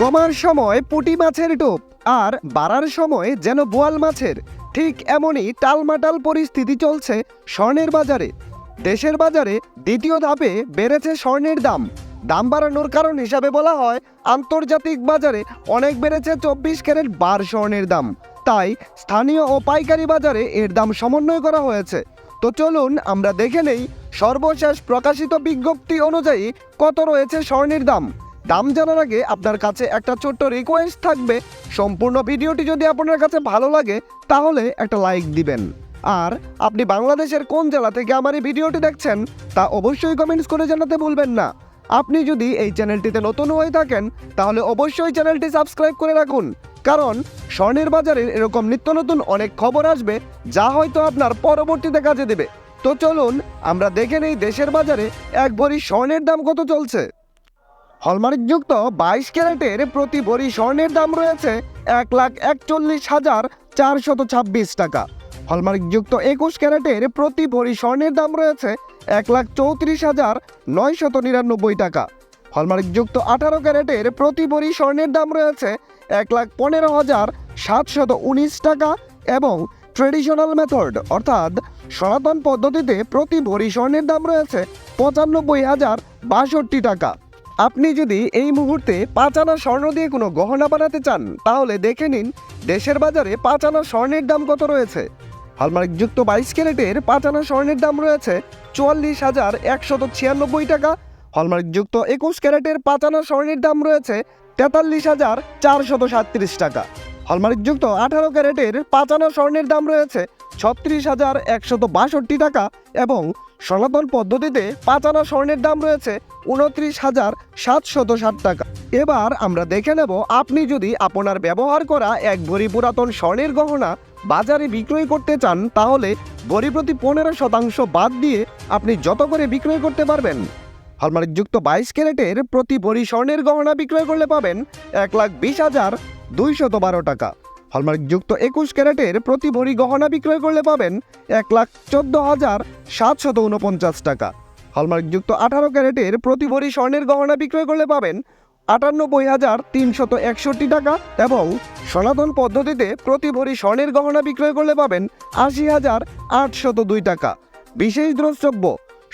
কমার সময় পুঁটি মাছের টোপ আর বাড়ার সময় যেন বোয়াল মাছের। ঠিক এমনই টালমাটাল পরিস্থিতি চলছে স্বর্ণের বাজারে। দেশের বাজারে দ্বিতীয় ধাপে বেড়েছে স্বর্ণের দাম। দাম বাড়ানোর কারণ হিসাবে বলা হয়, আন্তর্জাতিক বাজারে অনেক বেড়েছে চব্বিশ ক্যারেট বার স্বর্ণের দাম। তাই স্থানীয় ও পাইকারি বাজারে এর দাম সমন্বয় করা হয়েছে। তো চলুন আমরা দেখে নেই সর্বশেষ প্রকাশিত বিজ্ঞপ্তি অনুযায়ী কত রয়েছে স্বর্ণের দাম। দাম জানার আগে আপনার কাছে একটা ছোট্ট রিকোয়েস্ট থাকবে। সম্পূর্ণ ভিডিওটি যদি আপনার কাছে ভালো লাগে, তাহলে একটা লাইক দিবেন। আর আপনি বাংলাদেশের কোন জেলা থেকে আমার এই ভিডিওটি দেখছেন, তা অবশ্যই কমেন্টস করে জানাতে ভুলবেন না। আপনি যদি এই চ্যানেলটিতে নতুন হয়ে থাকেন, তাহলে অবশ্যই চ্যানেলটি সাবস্ক্রাইব করে রাখুন। কারণ স্বর্ণের বাজারের এরকম নিত্য নতুন অনেক খবর আসবে, যা হয়তো আপনার পরবর্তীতে কাজে দেবে। তো চলুন, আমরা দেখে নেই দেশের বাজারে এক ভরি স্বর্ণের দাম কত চলছে। হলমার্কযুক্ত বাইশ ক্যারেটের প্রতি ভরি স্বর্ণের দাম রয়েছে এক লাখ একচল্লিশ হাজার চারশত ছাব্বিশ টাকা। হলমার্কযুক্ত একুশ ক্যারেটের প্রতি ভরি স্বর্ণের দাম রয়েছে এক লাখ চৌত্রিশ হাজার নয়শত নিরানব্বই টাকা। হলমার্কযুক্ত আঠারো ক্যারেটের প্রতি ভরি স্বর্ণের দাম রয়েছে এক লাখ পনেরো হাজার সাতশত উনিশ টাকা এবং ট্রেডিশনাল মেথড, অর্থাৎ সনাতন পদ্ধতিতে প্রতি ভরি স্বর্ণের দাম রয়েছে পঁচানব্বই হাজার বাষট্টি টাকা। আপনি যদি এই মুহূর্তে পাঁচ আনা স্বর্ণ দিয়ে কোনো গহনা বানাতে চান, তাহলে দেখে নিন দেশের বাজারে পাঁচ আনা স্বর্ণের দাম কত রয়েছে। হলমার্কযুক্ত বাইশ ক্যারেটের পাঁচ আনা স্বর্ণের দাম রয়েছে চুয়াল্লিশ হাজার একশত ছিয়ানব্বই টাকা। হলমার্কযুক্ত একুশ ক্যারেটের পাঁচ আনা স্বর্ণের দাম রয়েছে তেতাল্লিশ হাজার চারশত সাতত্রিশ টাকা। হলমার্কযুক্ত আঠারো ক্যারেটের পাঁচ আনা স্বর্ণের দাম রয়েছে ছত্রিশ হাজার একশত বাষট্টি টাকা এবং সনাতন পদ্ধতিতে পাঁচ আনা স্বর্ণের দাম রয়েছে উনত্রিশ হাজার সাতশত ষাট টাকা। এবার আমরা দেখে নেব, আপনি যদি আপনার ব্যবহার করা এক ভরি পুরাতন স্বর্ণের গহনা বাজারে বিক্রয় করতে চান, তাহলে ভরি প্রতি পনেরো শতাংশ বাদ দিয়ে আপনি যত করে বিক্রয় করতে পারবেন। হলমার্কযুক্ত বাইশ ক্যারেটের প্রতি ভরি স্বর্ণের গহনা বিক্রয় করলে পাবেন এক লাখ বিশ হাজার দুইশত বারো টাকা হলমার্কযুক্ত একুশ ক্যারেটের প্রতি ভরি গহনা বিক্রয় করলে পাবেন এক লাখ চোদ্দ হাজার সাতশত উনপঞ্চাশ টাকা। হলমার্কযুক্ত আঠারো ক্যারেটের প্রতি ভরি স্বর্ণের গহনা বিক্রয় করলে পাবেন আটানব্বই হাজার তিনশত একষট্টি টাকা এবং সনাতন পদ্ধতিতে প্রতি ভরি স্বর্ণের গহনা বিক্রয় করলে পাবেন আশি হাজার আটশত দুই টাকা। বিশেষ দ্রষ্টব্য